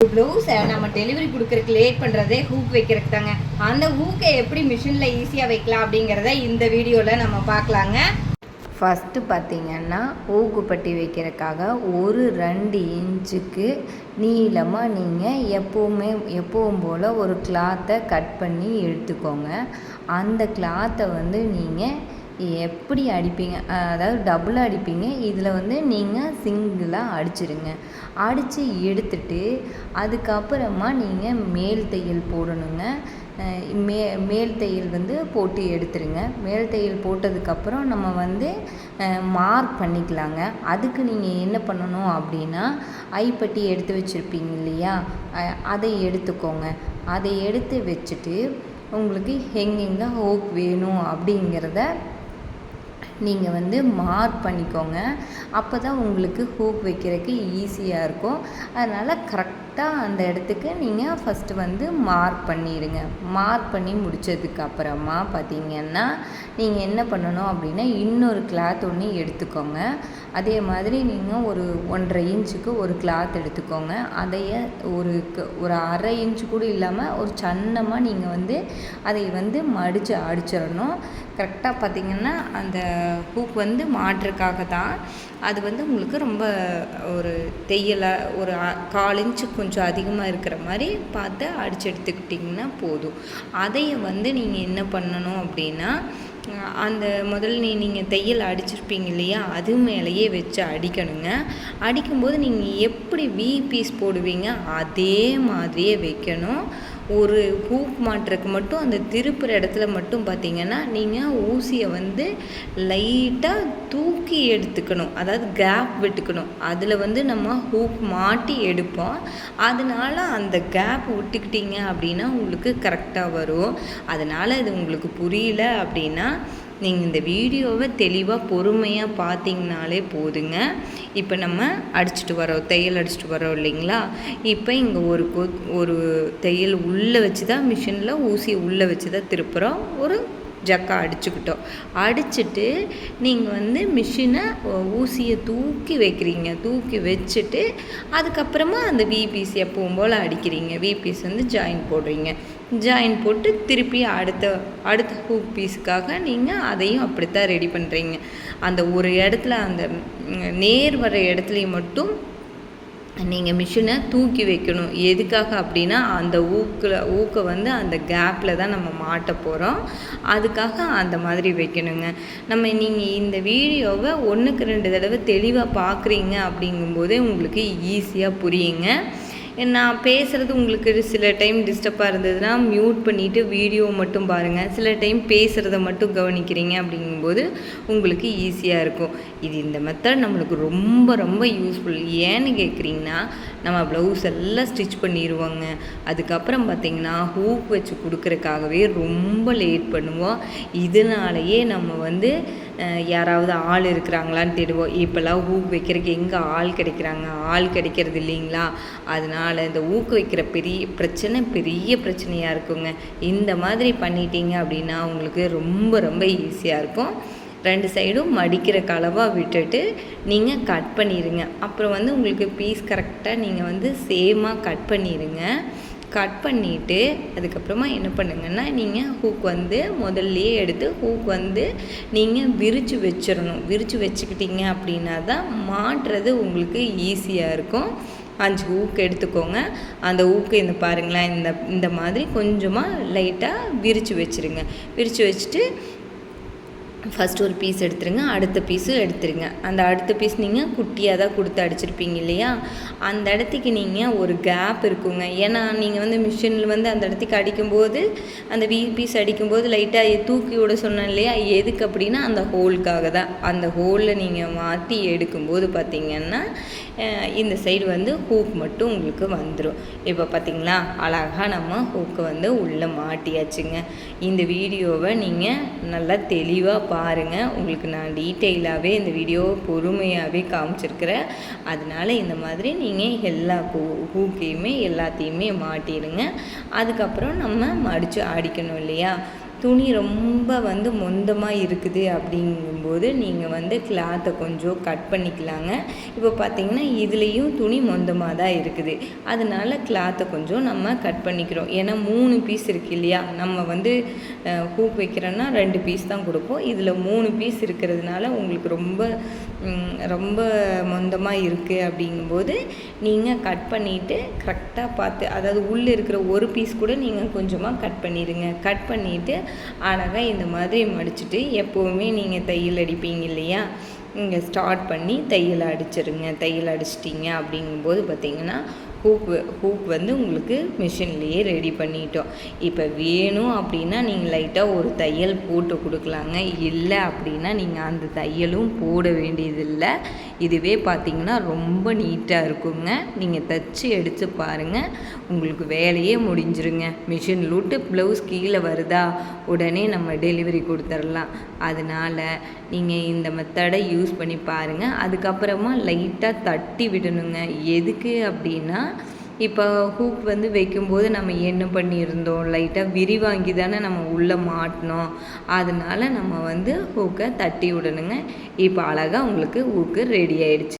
ப்ளவுஸை நம்ம டெலிவரி கொடுக்கறதுக்கு லேட் பண்ணுறதே ஹூக் வைக்கிறதுக்கு தாங்க அந்த ஹூக்கை எப்படி மிஷினில் ஈஸியாக வைக்கலாம் அப்படிங்கிறத இந்த வீடியோவில் நம்ம பார்க்கலாங்க. ஃபஸ்ட்டு பார்த்தீங்கன்னா ஊக்குப்பட்டி வைக்கிறதுக்காக ஒரு ரெண்டு இன்ச்சுக்கு நீளமாக நீங்கள் எப்போவுமே எப்பவும் போல் ஒரு கிளாத்தை கட் பண்ணி எடுத்துக்கோங்க. அந்த கிளாத்தை வந்து நீங்கள் எப்படி அடிப்பீங்க? அதாவது டபுளாக அடிப்பீங்க. இதில் வந்து நீங்கள் சிங்கிளாக அடிச்சிருங்க. அடித்து எடுத்துட்டு அதுக்கப்புறமா நீங்கள் மேல் தையல் போடணுங்க. மே மேல் தையல் வந்து போட்டு எடுத்துருங்க. மேல் தையல் போட்டதுக்கப்புறம் நம்ம வந்து மார்க் பண்ணிக்கலாங்க. அதுக்கு நீங்கள் என்ன பண்ணணும் அப்படின்னா ஐப்பட்டி எடுத்து வச்சுருப்பீங்க இல்லையா? அதை எடுத்துக்கோங்க. அதை எடுத்து வச்சுட்டு உங்களுக்கு எங்கெங்க ஹோப் வேணும் அப்படிங்கிறத நீங்கள் வந்து மார்க் பண்ணிக்கோங்க. அப்போ தான் உங்களுக்கு ஹூக் வைக்கிறதுக்கு ஈஸியாக இருக்கும். அதனால் கரெக்டாக அந்த இடத்துக்கு நீங்கள் ஃபஸ்ட்டு வந்து மார்க் பண்ணிடுங்க. மார்க் பண்ணி முடித்ததுக்கு அப்புறமா பார்த்தீங்கன்னா நீங்கள் என்ன பண்ணணும் அப்படின்னா இன்னொரு கிளாத் ஒன்று எடுத்துக்கோங்க. அதே மாதிரி நீங்கள் ஒரு ஒன்றரை இன்ச்சுக்கு ஒரு கிளாத் எடுத்துக்கோங்க. அதைய ஒரு ஒரு அரை இன்ச்சு கூட இல்லாமல் ஒரு சன்னமாக நீங்கள் வந்து அதை வந்து மடித்து அடிச்சிடணும். கரெக்டாக பார்த்தீங்கன்னா அந்த ஹூக் வந்து மாட்டுறதுக்காக தான். அது வந்து உங்களுக்கு ரொம்ப ஒரு தையலை ஒரு கால் இன்ச்சு கொஞ்சம் அதிகமாக இருக்கிற மாதிரி பார்த்து அடிச்சு எடுத்துக்கிட்டிங்கன்னா போதும். அதையும் வந்து நீங்கள் என்ன பண்ணணும் அப்படின்னா அந்த முதல்ல நீ நீங்கள் தையல் அடிச்சிருப்பீங்க இல்லையா அது மேலேயே வச்சு அடிக்கணுங்க. அடிக்கும்போது நீங்கள் எப்படி வி பீஸ் போடுவீங்க அதே மாதிரியே வைக்கணும். ஒரு ஹூக் மாட்டுறதுக்கு மட்டும் அந்த திருப்புற இடத்துல மட்டும் பார்த்தீங்கன்னா நீங்கள் ஊசியை வந்து லைட்டாக தூக்கி எடுத்துக்கணும். அதாவது கேப் விட்டுக்கணும். அதில் வந்து நம்ம ஹூக் மாட்டி எடுப்போம். அதனால அந்த கேப் விட்டுக்கிட்டீங்க அப்படின்னா உங்களுக்கு கரெக்டாக வரும். அதனால் இது உங்களுக்கு புரியல அப்படின்னா நீங்கள் இந்த வீடியோவை தெளிவாக பொறுமையாக பார்த்தீங்கனாலே போதுங்க. இப்போ நம்ம அடிச்சுட்டு வரோம் தையல் அடிச்சுட்டு வரோம் இல்லைங்களா? இப்போ இங்கே ஒரு கொ ஒரு தையல் உள்ளே வச்சு தான் மிஷினில் ஊசியை உள்ளே வச்சு தான் திருப்புறோம். ஒரு ஜக்கா அடிச்சுக்கிட்டோம். அடிச்சுட்டு நீங்கள் வந்து மிஷினை ஊசியை தூக்கி வைக்கிறீங்க. தூக்கி வச்சுட்டு அதுக்கப்புறமா அந்த விபிசி எப்பவும் போல் அடிக்கிறீங்க. விபிஸ் வந்து ஜாயின் போடுறீங்க. ஜாயின் போட்டு திருப்பி அடுத்த அடுத்த ஹூக் பீஸுக்காக நீங்கள் அதையும் அப்படித்தான் ரெடி பண்ணுறீங்க அந்த ஒரு இடத்துல அந்த நேர் வர இடத்துலையும் மட்டும் நீங்கள் மிஷினை தூக்கி வைக்கணும். எதுக்காக அப்படின்னா அந்த ஊக்கில் ஊக்கை வந்து அந்த கேப்பில் தான் நம்ம மாட்ட போகிறோம் அதுக்காக அந்த மாதிரி வைக்கணுங்க. நம்ம நீங்கள் இந்த வீடியோவை ஒன்றுக்கு ரெண்டு தடவை தெளிவாக பார்க்குறீங்க அப்படிங்கும்போதே உங்களுக்கு ஈஸியாக புரியுங்க. நான் பேசுகிறது உங்களுக்கு சில டைம் டிஸ்டர்பாக இருந்ததுன்னா மியூட் பண்ணிவிட்டு வீடியோ மட்டும் பாருங்கள் சில டைம் பேசுகிறத மட்டும் கவனிக்கிறீங்க அப்படிங்கும்போது உங்களுக்கு ஈஸியாக இருக்கும். இது இந்த மெத்தட் நம்மளுக்கு ரொம்ப ரொம்ப யூஸ்ஃபுல் ஏன்னு கேட்குறீங்கன்னா நம்ம ப்ளவுஸ் எல்லாம் ஸ்டிச் பண்ணிடுவோங்க அதுக்கப்புறம் பார்த்தீங்கன்னா ஹூக் வச்சு கொடுக்குறக்காகவே ரொம்ப லேட் பண்ணுவோம் இதனாலேயே நம்ம வந்து யாராவது ஆள் இருக்கிறாங்களான்னு தேடுவோம் இப்போல்லாம் ஹூக் வைக்கிறதுக்கு எங்கே ஆள் கிடைக்கிறாங்க? ஆள் கிடைக்கிறது இல்லைங்களா? அதனால் இந்த ஊக்கு வைக்கிற பெரிய பிரச்சனை பெரிய பிரச்சனையாக இருக்குங்க. இந்த மாதிரி பண்ணிட்டீங்க அப்படின்னா உங்களுக்கு ரொம்ப ரொம்ப ஈஸியாக இருக்கும். ரெண்டு சைடும் மடிக்கிற கலவாக விட்டுட்டு நீங்கள் கட் பண்ணிடுங்க அப்புறம் வந்து உங்களுக்கு பீஸ் கரெக்டாக நீங்கள் வந்து சேமாக கட் பண்ணிடுங்க கட் பண்ணிவிட்டு அதுக்கப்புறமா என்ன பண்ணுங்கன்னா நீங்கள் ஹூக் வந்து முதல்லையே எடுத்து ஹூக் வந்து நீங்கள் விரித்து வச்சிடணும் விரித்து வச்சுக்கிட்டீங்க அப்படின்னா தான் மாட்டுறது உங்களுக்கு ஈஸியாக இருக்கும். அஞ்சு ஊக்கு எடுத்துக்கோங்க. அந்த ஊக்கு இந்த பாருங்களேன் இந்த இந்த மாதிரி கொஞ்சமாக லைட்டாக விரித்து வச்சுருங்க. விரித்து வச்சுட்டு ஃபஸ்ட்டு ஒரு பீஸ் எடுத்துருங்க அடுத்த பீஸும் எடுத்துருங்க. அந்த அடுத்த பீஸ் நீங்கள் குட்டியாக தான் கொடுத்து அடிச்சிருப்பீங்க இல்லையா? அந்த இடத்துக்கு நீங்கள் ஒரு கேப் இருக்குங்க. ஏன்னா நீங்கள் வந்து மிஷினில் வந்து அந்த இடத்துக்கு அடிக்கும்போது அந்த வீ பீஸ் அடிக்கும்போது லைட்டாக தூக்கி விட சொன்னேன் இல்லையா? எதுக்கு அப்படின்னா அந்த ஹோலுக்காக தான். அந்த ஹோலில் நீங்கள் மாற்றி எடுக்கும்போது பார்த்தீங்கன்னா இந்த சைடு வந்து ஹூக் மட்டும் உங்களுக்கு வந்துடும் இப்போ பார்த்தீங்களா அழகாக நம்ம ஹூக்கை வந்து உள்ளே மாட்டியாச்சுங்க. இந்த வீடியோவை நீங்கள் நல்லா தெளிவாக பாருங்கள் உங்களுக்கு நான் டீட்டெயிலாகவே இந்த வீடியோ பொறுமையாகவே காமிச்சிருக்கிறேன். அதனால இந்த மாதிரி நீங்கள் எல்லா ஹூ ஹூக்கையுமே எல்லாத்தையுமே மாட்டிடுங்க அதுக்கப்புறம் நம்ம மடித்து அடிக்கணும் இல்லையா? துணி ரொம்ப வந்து மொந்தமாக இருக்குது அப்படிங்கும்போது நீங்கள் வந்து கிளாத்தை கொஞ்சம் கட் பண்ணிக்கலாங்க. இப்போ பார்த்தீங்கன்னா இதுலேயும் துணி மொந்தமாக தான் இருக்குது. அதனால கிளாத்தை கொஞ்சம் நம்ம கட் பண்ணிக்கிறோம். ஏன்னா மூணு பீஸ் இருக்கு இல்லையா? நம்ம வந்து ஹூக் வைக்கிறோன்னா ரெண்டு பீஸ் தான் கொடுப்போம். இதில் மூணு பீஸ் இருக்கிறதுனால உங்களுக்கு ரொம்ப ரொம்ப மொந்தமாக இருக்குது அப்படிங்கும்போது நீங்கள் கட் பண்ணிவிட்டு கரெக்டாக பார்த்து அதாவது உள்ளே இருக்கிற ஒரு பீஸ் கூட நீங்கள் கொஞ்சமாக கட் பண்ணிடுங்க. கட் பண்ணிவிட்டு அழகாக இந்த மாதிரி மடிச்சுட்டு எப்போவுமே நீங்கள் தையல் அடிப்பீங்க இல்லையா? இங்கே ஸ்டார்ட் பண்ணி தையல் அடிச்சிருங்க தையல் அடிச்சிட்டிங்க அப்படிங்கும்போது பார்த்திங்கன்னா ஹூக் ஹூக் வந்து உங்களுக்கு மிஷின்லேயே ரெடி பண்ணிட்டோம். இப்போ வேணும் அப்படின்னா நீங்கள் லைட்டாக ஒரு தையல் போட்டு கொடுக்கலாங்க. இல்லை அப்படின்னா நீங்கள் அந்த தையலும் போட வேண்டியதில்லை. இதுவே பார்த்தீங்கன்னா ரொம்ப நீட்டாக இருக்குங்க. நீங்கள் தச்சு எடுத்து பாருங்கள் உங்களுக்கு வேலையே முடிஞ்சிருங்க. மிஷின் லூட்டு ப்ளவுஸ் கீழே வருதா? உடனே நம்ம டெலிவரி கொடுத்துடலாம் அதனால் நீங்கள் இந்த மெத்தடை யூஸ் பண்ணி பாருங்கள் அதுக்கப்புறமா லைட்டாக தட்டி விடணுங்க. எதுக்கு அப்படின்னா இப்போ ஹூக் வந்து வைக்கும்போது நம்ம என்ன பண்ணியிருந்தோம்? லைட்டாக விரிவாங்கி தானே நம்ம உள்ளே மாட்டினோம். அதனால் நம்ம வந்து ஹூக்கை தட்டி விடணுங்க. இப்போ அழகாக உங்களுக்கு ஹூக்கு ரெடி ஆயிடுச்சு.